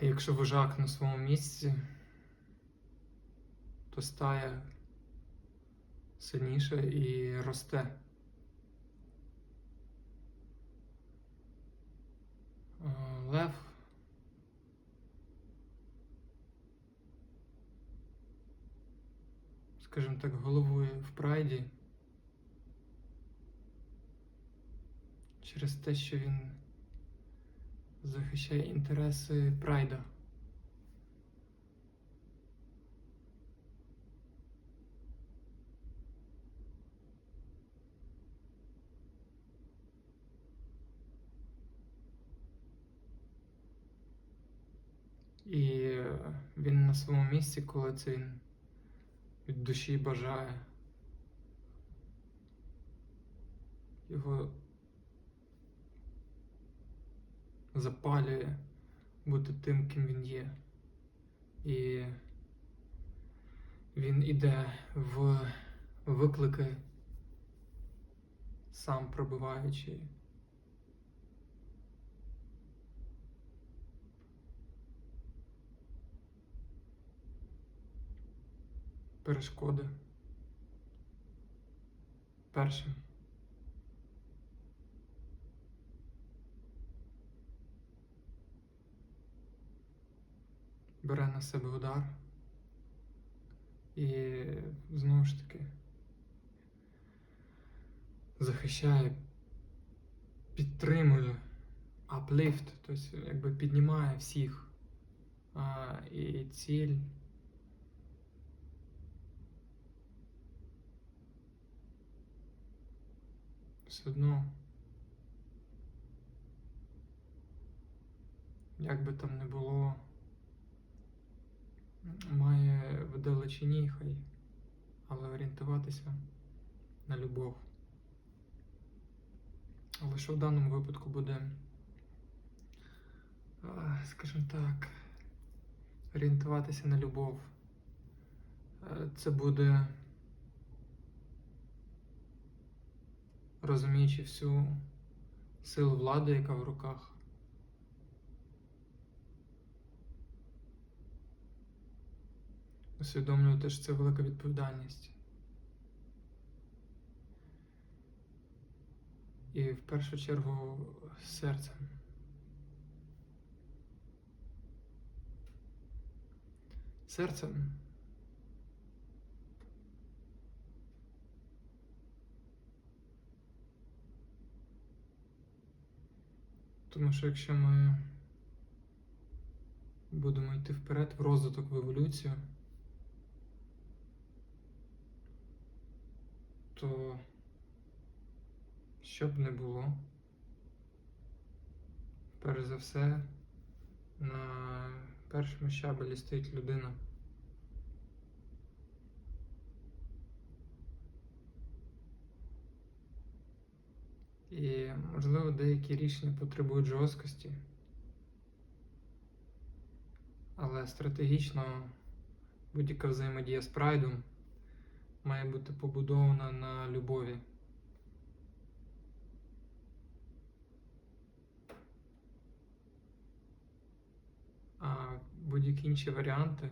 Якщо вожак на своєму місці, то стає сильніше і росте. Е, Лев. Скажімо так, головує в прайді через те, що він захищає інтереси прайда. І він на своєму місці, коли це він від душі бажає його запалює бути тим, ким він є. І він іде в виклики, сам пробиваючи. Перешкоди. Першим. Бере на себе удар і знову ж таки захищає, підтримує uplift, тобто якби піднімає всіх. А, І ціль все одно. Як би там не було має в далечині хай, але орієнтуватися на любов. Але що в даному випадку буде, скажімо так, орієнтуватися на любов. Е, Це буде розуміючи всю силу влади, яка в руках. Усвідомлювати, що це велика відповідальність. І в першу чергу серцем. Серцем. Тому що якщо ми будемо йти вперед в розвиток, в еволюцію, то що б не було, перш за все, на першому щабелі стоїть людина. І, можливо, деякі рішення потребують жорсткості, але стратегічно будь-яка взаємодія з прайдом має бути побудована на любові. А будь-які інші варіанти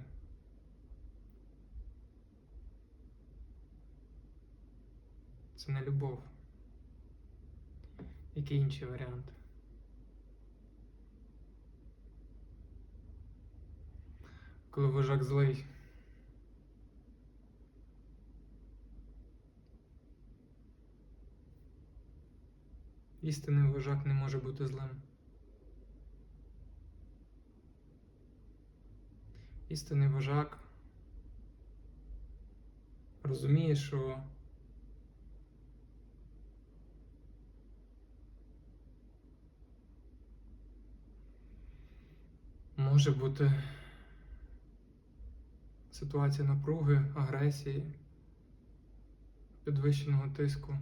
це не любов. Які інші варіанти? Коли вожак злий. Істинний вожак не може бути злим. Істинний вожак розуміє, що може бути ситуація напруги, агресії, підвищеного тиску.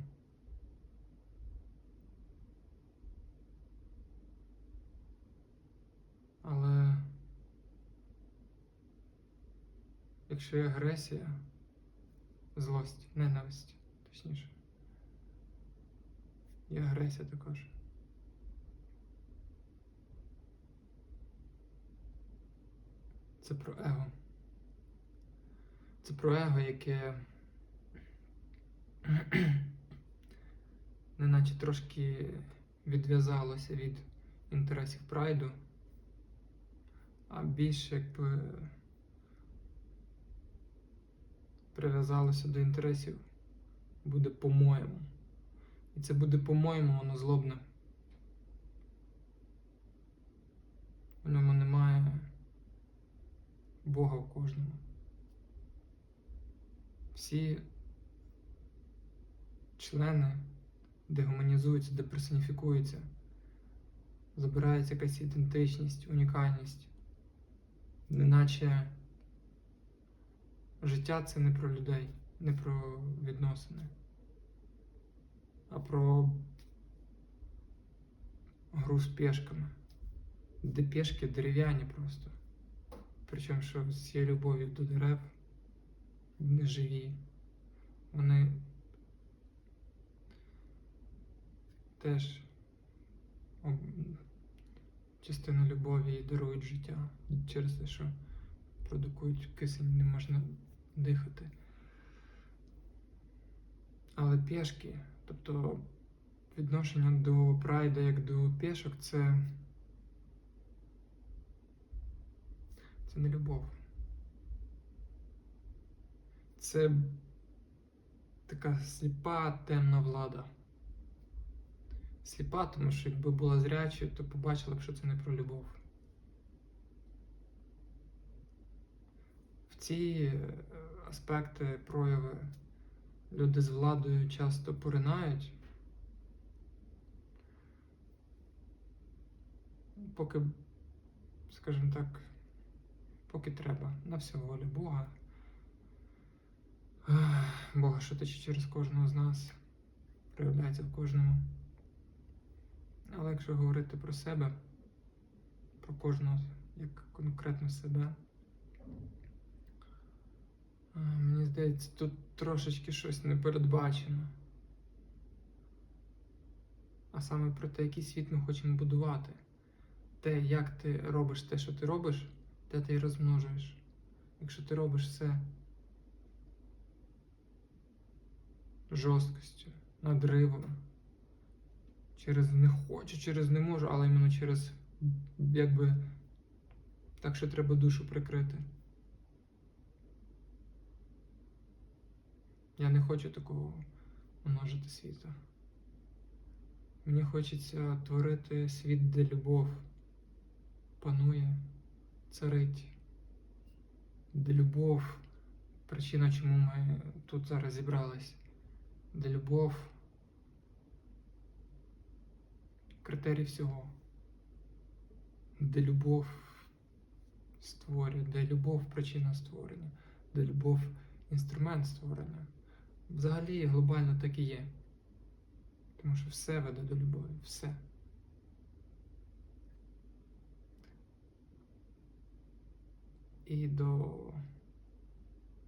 Але якщо є агресія, злость, ненависть, точніше, є агресія також. Це про его. Це про его, яке неначе трошки відв'язалося від інтересів прайду, а більше якби прив'язалося до інтересів буде по-моєму. І це буде по-моєму, воно злобне. У ньому немає Бога в кожному. Всі члени дегуманізуються, деперсоніфікуються, забирається якась ідентичність, унікальність. Неначе життя це не про людей, не про відносини, а про гру з пешками. Де пешки дерев'яні просто. Причому що з є любов'ю до дерев, не живі. Вони теж частина любові і дарують життя через те, що продукують кисень, не можна дихати. Але пішки, тобто відношення до прайда як до пішок, це, це не любов. Це така сліпа темна влада. Сліпа, тому що якби була зрячою, то побачила б, що це не про любов. В ці е, аспекти, прояви люди з владою часто поринають, поки, скажімо так, поки треба, на всю волю Бога. Бога, що тече через кожного з нас, проявляється в кожному. Але якщо говорити про себе, про кожного як конкретно себе, е, мені здається, тут трошечки щось не передбачено. А саме про те, який світ ми хочемо будувати. Те, як ти робиш те, що ти робиш, те ти і розмножуєш. Якщо ти робиш все жорсткістю, надривом, через не хочу, через не можу, але іменно через якби так, що треба душу прикрити. Я не хочу такого множити світу. Мені хочеться творити світ, де любов панує, царить, де любов, причина, чому ми тут зараз зібрались, де любов критерій всього, де любов створює, де любов причина створення, де любов інструмент створення. Взагалі глобально так і є. Тому що все веде до любові, все. І до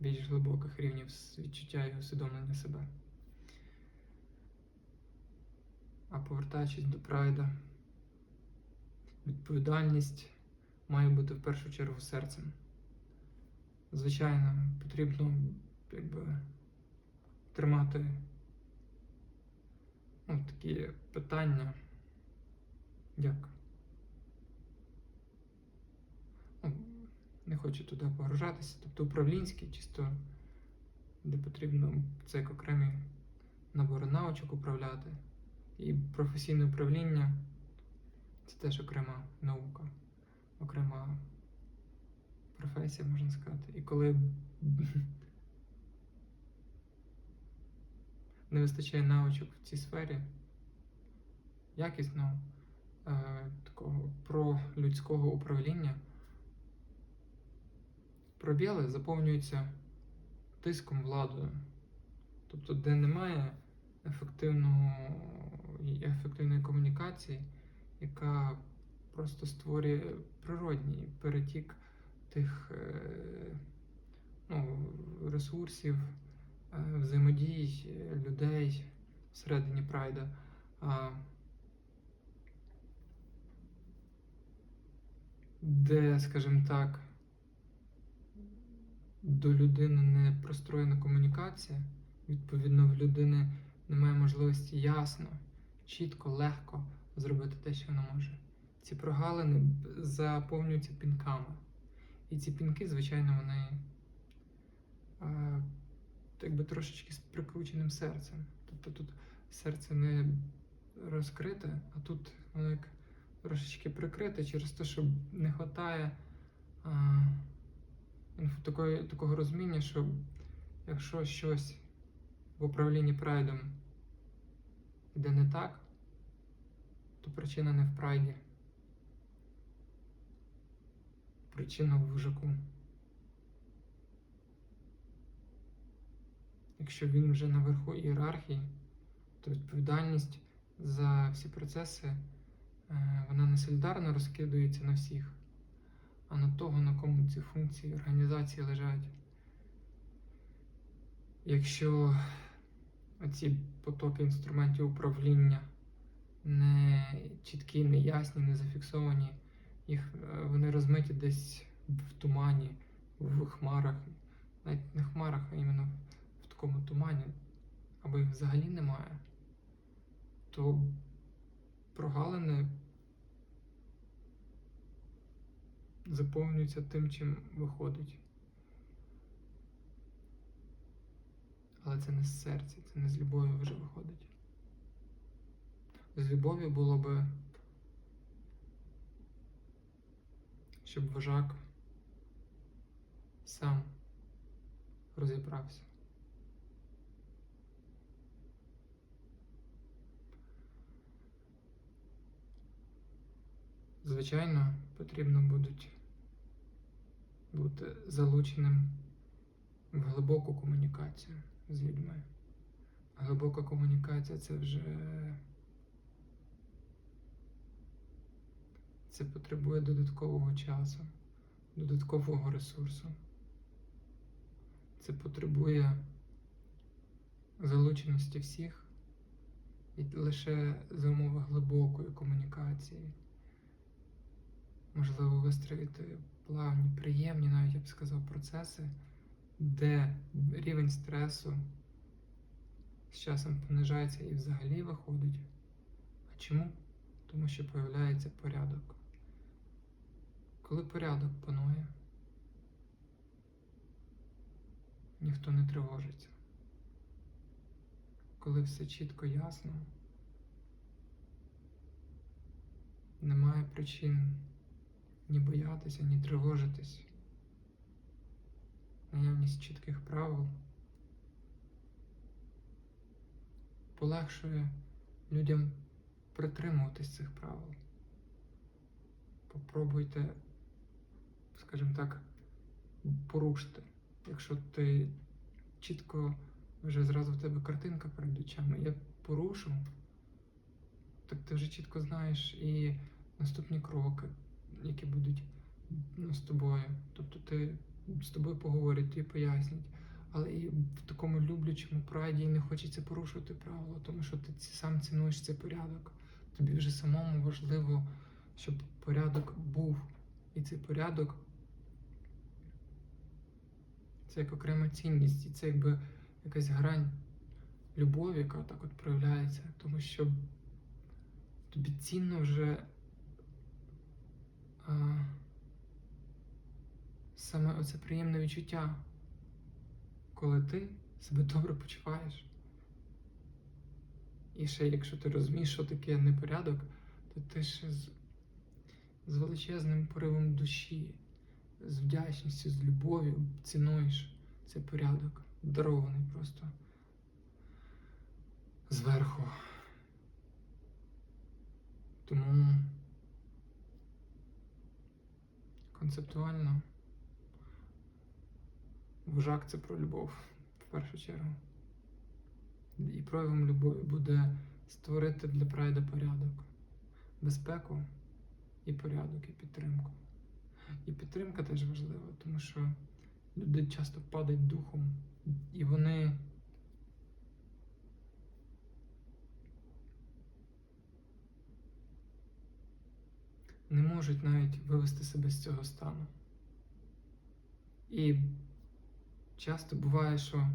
більш глибоких рівнів відчуття і усвідомлення себе. А повертаючись до прайда, відповідальність має бути в першу чергу серцем. Звичайно, потрібно якби, тримати ну, такі питання, як. Ну, не хочу туди погружатися, тобто управлінські, чисто де потрібно це як окремі набори навичок управляти. І професійне управління це теж окрема наука, окрема професія, можна сказати. І коли не вистачає навичок в цій сфері, якісного е, такого пролюдського управління, пробіли заповнюються тиском владою. Тобто, де немає ефективного, і ефективної комунікації, яка просто створює природній перетік тих е, ну, ресурсів, е, взаємодій людей всередині прайда. Де, скажімо так, до людини не простроєна комунікація, відповідно, в людини немає можливості ясно, чітко, легко зробити те, що вона може. Ці прогалини заповнюються пінками. І ці пінки, звичайно, вони е, якби трошечки з прикрученим серцем. Тобто тут серце не розкрите, а тут воно як трошечки прикрите через те, що не вистачає такої, такого розуміння, що якщо щось в управлінні прайдом йде не так, то причина не в прайді. Причина в вожаку. Якщо він вже наверху ієрархії, то відповідальність за всі процеси е, вона не солідарно розкидується на всіх, а на того, на кому ці функції організації лежать. Якщо оці потоки інструментів управління не чіткі, не ясні, не зафіксовані, їх е, вони розмиті десь в тумані, в хмарах, навіть не хмарах, а іменно в такому тумані, або їх взагалі немає, то прогалини заповнюються тим, чим виходить. Але це не з серця, це не з любові вже виходить. З любові було би, щоб вожак сам розібрався. Звичайно, потрібно будуть бути залученим в глибоку комунікацію з людьми. Глибока комунікація це вже це потребує додаткового часу, додаткового ресурсу. Це потребує залученості всіх і лише за умови глибокої комунікації. Можливо, вистроїти плавні, приємні, навіть я б сказав, процеси, де рівень стресу з часом понижається і взагалі виходить. А чому? Тому що появляється порядок. Коли порядок панує, ніхто не тривожиться. Коли все чітко ясно, немає причин ні боятися, ні тривожитись. Наявність чітких правил полегшує людям притримуватись цих правил. Попробуйте, скажімо так, порушити. Якщо ти чітко вже зразу в тебе картинка перед очами, я порушу, так ти вже чітко знаєш і наступні кроки, які будуть ну, з тобою. Тобто ти з тобою поговорять, тобі пояснять. Але і в такому люблячому прайді і не хочеться порушувати правила, тому що ти сам цінуєш цей порядок. Тобі вже самому важливо, щоб порядок був. І цей порядок це як окрема цінність, і це якби якась грань любові, яка так от проявляється, тому що тобі цінно вже а, саме оце приємне відчуття, коли ти себе добре почуваєш. І ще якщо ти розумієш, що таке непорядок, то ти ще з, з величезним поривом душі, з вдячністю, з любов'ю цінуєш цей порядок, дарований просто зверху. Тому концептуально вожак це про любов в першу чергу. І проявом любові буде створити для прайда порядок, безпеку і порядок, і підтримку. І підтримка теж важлива, тому що люди часто падають духом, і вони не можуть навіть вивести себе з цього стану. І часто буває, що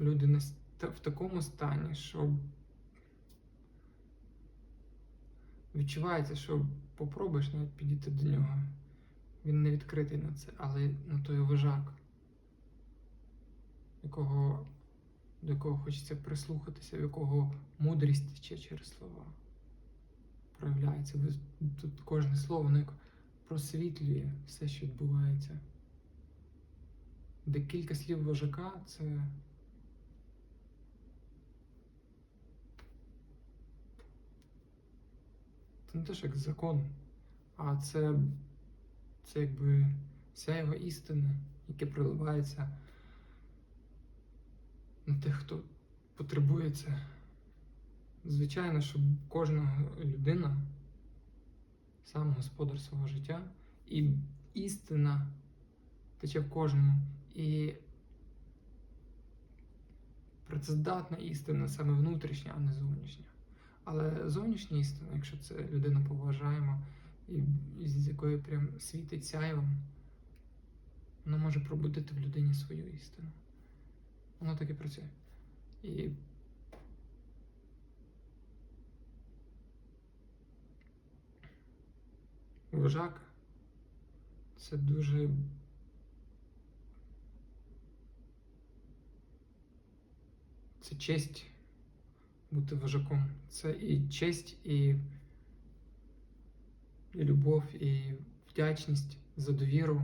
люди в такому стані, що відчувається, що попробуєш навіть підійти до нього. Він не відкритий на це, але на той вожак, якого, до якого хочеться прислухатися, в якого мудрість тече через слова. Проявляється. Тут кожне слово воно просвітлює все, що відбувається. Декілька слів вожака це. Це не те, що як закон, а це, це якби вся його істина, яке проливається на тих, хто потребує це. Звичайно, що кожна людина сам господар свого життя, і істина тече в кожному. І працездатна істина саме внутрішня, а не зовнішня. Але зовнішня істина, якщо це людина поважаємо, і, з якої прям світить сяйвом, вона може пробудити в людині свою істину. Воно так і працює. І вожак це дуже це честь бути вожаком. Це і честь, і, і любов, і вдячність за довіру,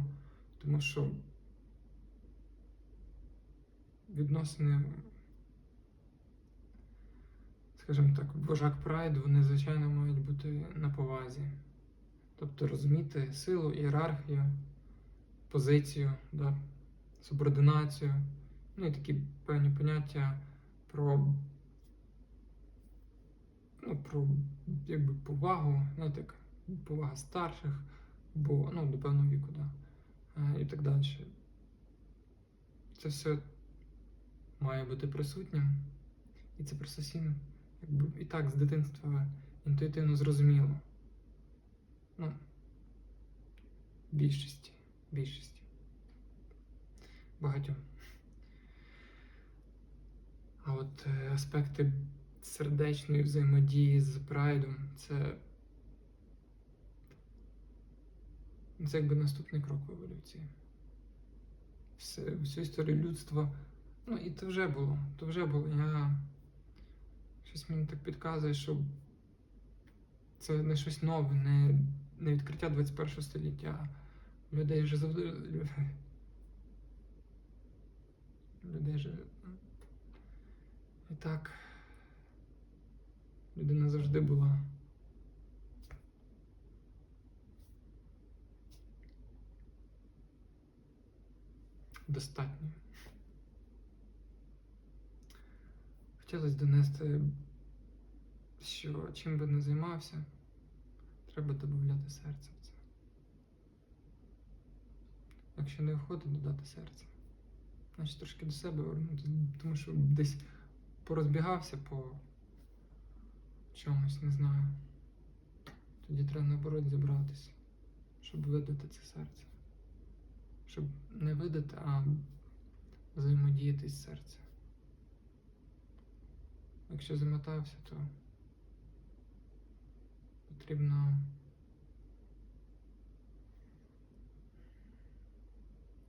тому що відносини, скажімо так, вожак прайду, вони, звичайно, мають бути на повазі. Тобто розуміти силу, ієрархію, позицію, да, субординацію, ну і такі певні поняття про, ну, про якби, повагу, знаєте, як повага старших, бо ну, до певного віку, да, е, і так далі. Це все має бути присутнім, і це просто всім якби, і так з дитинства інтуїтивно зрозуміло. Ну, більшості, більшості. Багатьом. А от е, аспекти сердечної взаємодії з прайдом це. Це якби наступний крок в еволюції. Все, всю історію людства. Ну і це вже було. То вже було. Я щось мені так підказує, що це не щось нове, не, не відкриття 21 століття. Людей вже завжди. Людей вже. І так. Людина завжди була. Достатньо. Хотілося донести, що чим би не займався, треба додати серце в це. Якщо не виходить, додати серце. Значить трошки до себе вернути, тому що десь порозбігався по чомусь, не знаю. Тоді треба наоборот зібратися, щоб видати це серце. Щоб не видати, а взаємодіяти з серцем. Якщо замотався, то потрібно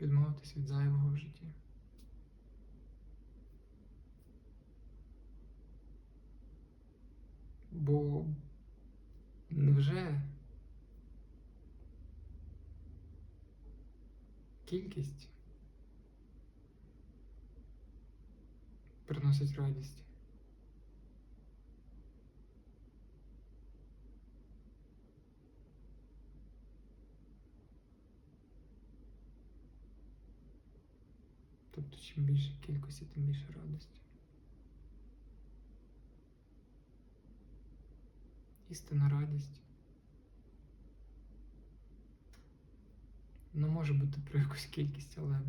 відмовитись від зайвого в житті. Бо невже кількість приносить радість? Тобто, чим більше кількості, тим більше радості. Істинна радість. Вона може бути про якусь кількість, але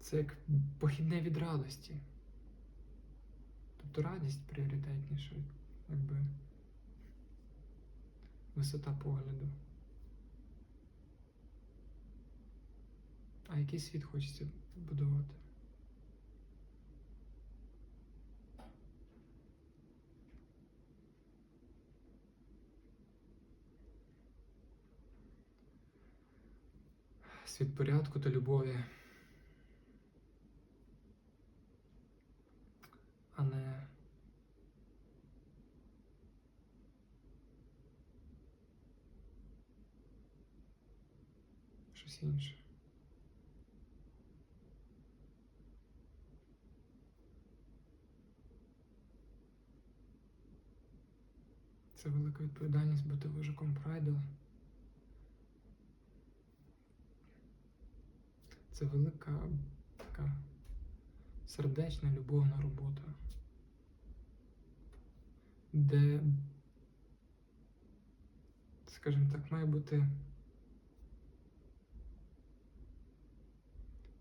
це як похідне від радості. Тобто радість пріоритетніша, якби висота погляду. А який світ хочеться будувати? Світ порядку та любові. А не щось інше. Це велика відповідальність бути вожаком прайду. Це велика така сердечна, любовна робота, де, скажімо так, має бути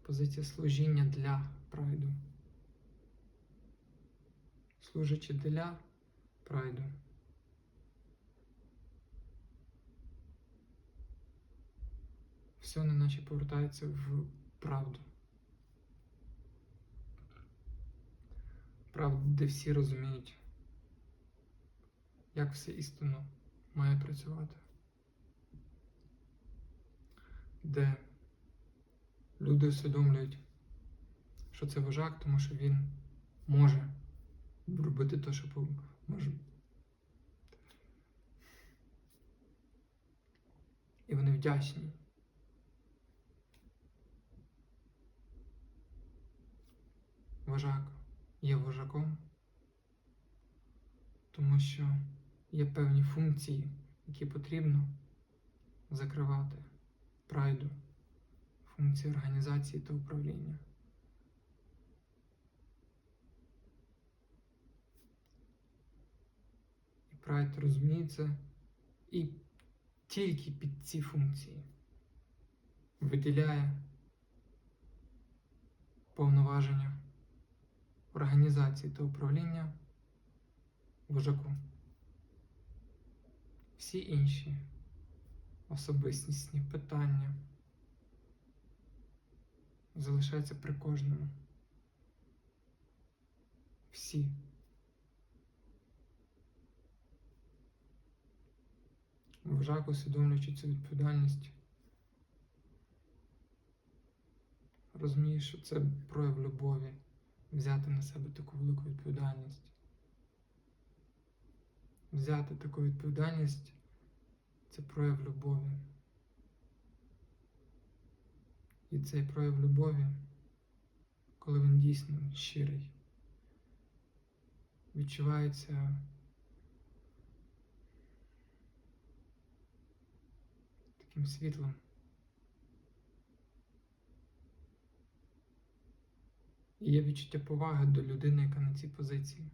позиція служіння для прайду. Служачи для прайду. Все неначе повертається в правду. Правду, де всі розуміють, як все істинно має працювати. Де люди усвідомлюють, що це вожак, тому що він може робити те, що може. І вони вдячні. Вожак є вожаком, тому що є певні функції, які потрібно закривати прайду, функції організації та управління. І прайд розуміє це і тільки під ці функції виділяє повноваження організації та управління вожаку. Всі інші особистісні питання залишаються при кожному. Всі. Вожак, усвідомлюючи цю відповідальність, розуміє, що це прояв любові взяти на себе таку велику відповідальність. Взяти таку відповідальність це прояв любові. І цей прояв любові, коли він дійсно щирий, відчувається таким світлом. І є відчуття поваги до людини, яка на цій позиції.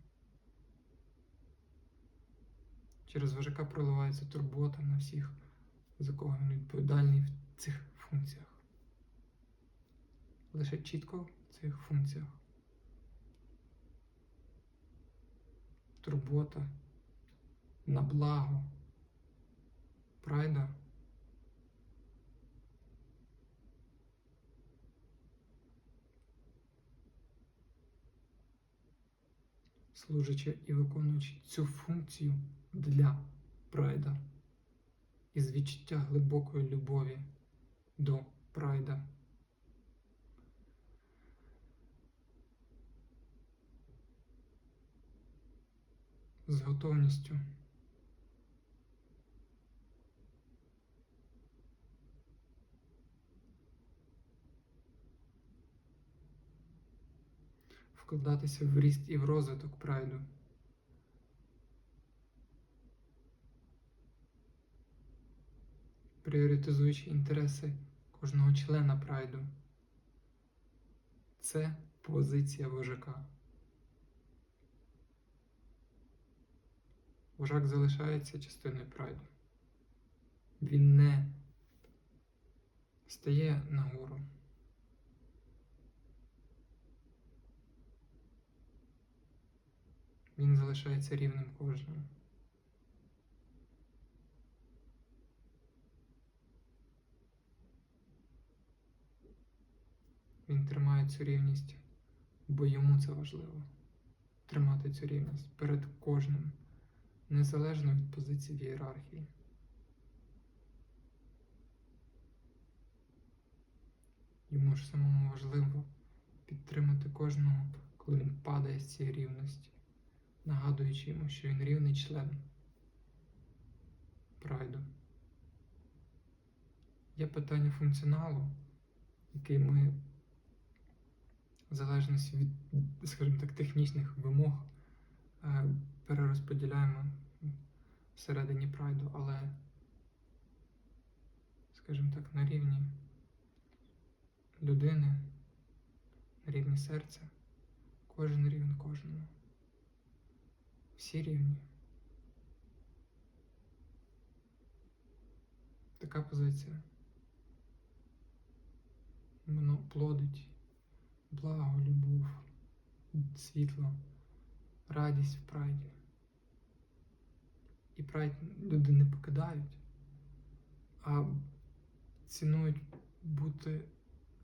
Через вожака проливається турбота на всіх, за кого він відповідальний в цих функціях. Лише чітко в цих функціях. Турбота на благо прайда. Служачи і виконуючи цю функцію для прайда із відчуття глибокої любові до прайда. З готовністю вкладатися в ріст і в розвиток прайду. Пріоритизуючи інтереси кожного члена прайду. Це позиція вожака. Вожак залишається частиною прайду. Він не стає нагору. Він залишається рівним кожному. Він тримає цю рівність, бо йому це важливо. Тримати цю рівність перед кожним, незалежно від позиції в ієрархії. Йому ж самому важливо підтримати кожного, коли він падає з цієї рівності, нагадуючи йому, що він рівний член прайду. Є питання функціоналу, який ми, в залежності від, скажімо так, технічних вимог, е, перерозподіляємо всередині прайду, але, скажімо так, на рівні людини, на рівні серця, кожен рівень кожному. Всі. Така позиція. Воно плодить благо, любов, світло, радість в прайді. І прайд люди не покидають, а цінують бути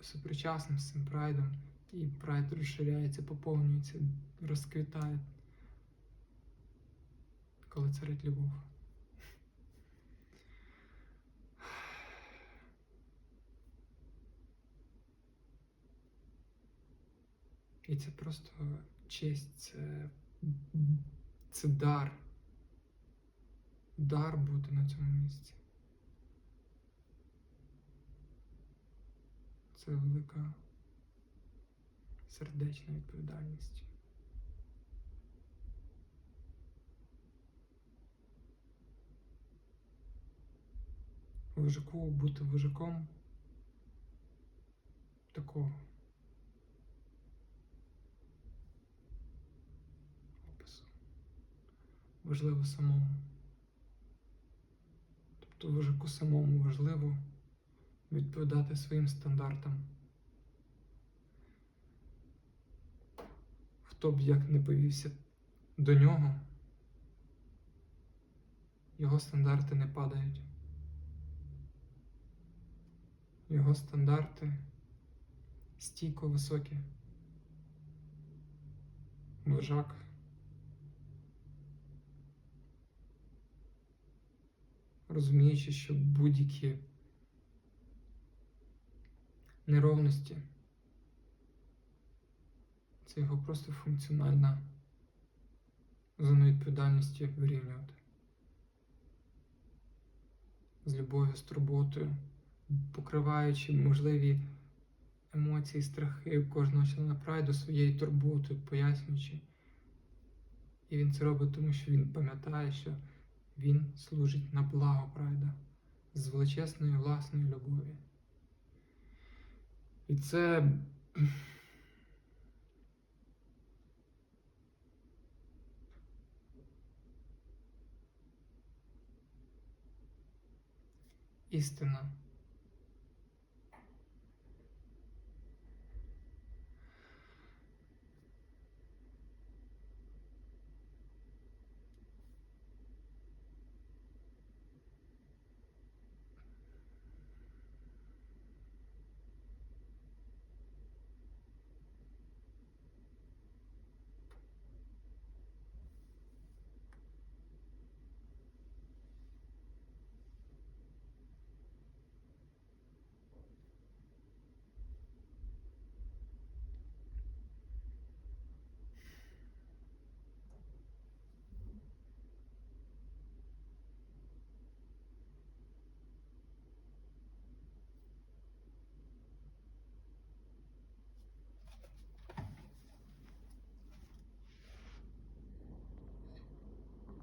супричасним з цим прайдом, і прайд розширяється, поповнюється, розквітає, коли царить любов. І це просто честь, це, це дар. Дар бути на цьому місці. Це велика сердечна відповідальність. Вожаку бути вожаком такого опису. Важливо самому. Тобто вожаку самому важливо відповідати своїм стандартам. Хто б як не повівся до нього, його стандарти не падають. Його стандарти стійко високі. Вожак. Розуміючи, що будь-які неровності це його просто функціональна зона відповідальності вирівнювати. З любов'ю, з турботою, покриваючи можливі емоції, страхи кожного члена прайду своєю турботою, пояснюючи. І він це робить, тому що він пам'ятає, що він служить на благо прайда з величезною власною любові. І це. Істина